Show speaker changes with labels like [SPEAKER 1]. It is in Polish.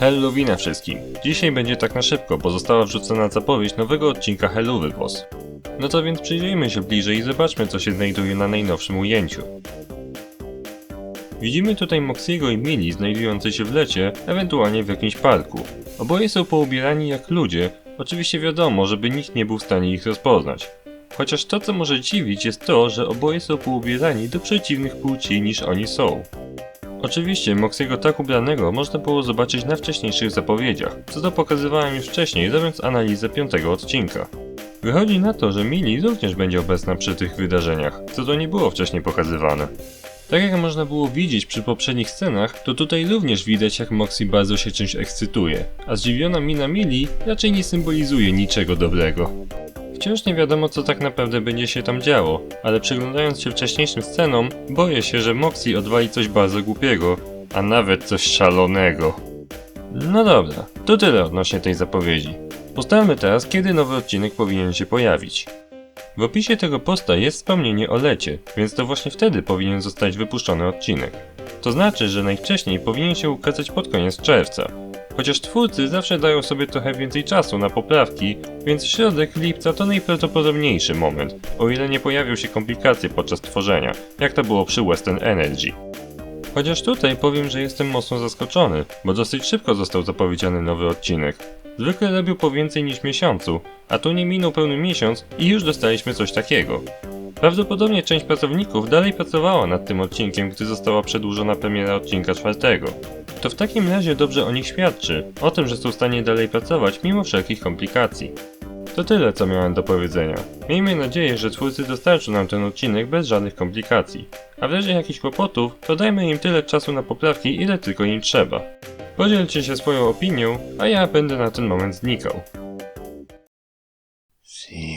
[SPEAKER 1] Halloween wszystkim. Dzisiaj będzie tak na szybko, bo została wrzucona zapowiedź nowego odcinka Hellowy Boss. No to więc przyjrzyjmy się bliżej i zobaczmy co się znajduje na najnowszym ujęciu. Widzimy tutaj Moxiego i Mili znajdujące się w lecie, ewentualnie w jakimś parku. Oboje są poubierani jak ludzie, oczywiście wiadomo, żeby nikt nie był w stanie ich rozpoznać. Chociaż to co może dziwić jest to, że oboje są poubierani do przeciwnych płci niż oni są. Oczywiście Moxiego tak ubranego można było zobaczyć na wcześniejszych zapowiedziach, co to pokazywałem już wcześniej, robiąc analizę piątego odcinka. Wychodzi na to, że Mili również będzie obecna przy tych wydarzeniach, co to nie było wcześniej pokazywane. Tak jak można było widzieć przy poprzednich scenach, to tutaj również widać jak Moxie bardzo się czymś ekscytuje, a zdziwiona mina Mili raczej nie symbolizuje niczego dobrego. Wciąż nie wiadomo co tak naprawdę będzie się tam działo, ale przyglądając się wcześniejszym scenom, boję się, że Moxie odwali coś bardzo głupiego, a nawet coś szalonego. No dobra, to tyle odnośnie tej zapowiedzi. Ustalmy teraz, kiedy nowy odcinek powinien się pojawić. W opisie tego posta jest wspomnienie o lecie, więc to właśnie wtedy powinien zostać wypuszczony odcinek. To znaczy, że najwcześniej powinien się ukazać pod koniec czerwca. Chociaż twórcy zawsze dają sobie trochę więcej czasu na poprawki, więc środek lipca to najprawdopodobniejszy moment, o ile nie pojawią się komplikacje podczas tworzenia, jak to było przy Western Energy. Chociaż tutaj powiem, że jestem mocno zaskoczony, bo dosyć szybko został zapowiedziany nowy odcinek. Zwykle robił po więcej niż miesiącu, a tu nie minął pełny miesiąc i już dostaliśmy coś takiego. Prawdopodobnie część pracowników dalej pracowała nad tym odcinkiem, gdy została przedłużona premiera odcinka czwartego. To w takim razie dobrze o nich świadczy, o tym, że są w stanie dalej pracować mimo wszelkich komplikacji. To tyle, co miałem do powiedzenia. Miejmy nadzieję, że twórcy dostarczą nam ten odcinek bez żadnych komplikacji. A w razie jakichś kłopotów, to dajmy im tyle czasu na poprawki, ile tylko im trzeba. Podzielcie się swoją opinią, a ja będę na ten moment znikał.
[SPEAKER 2] See.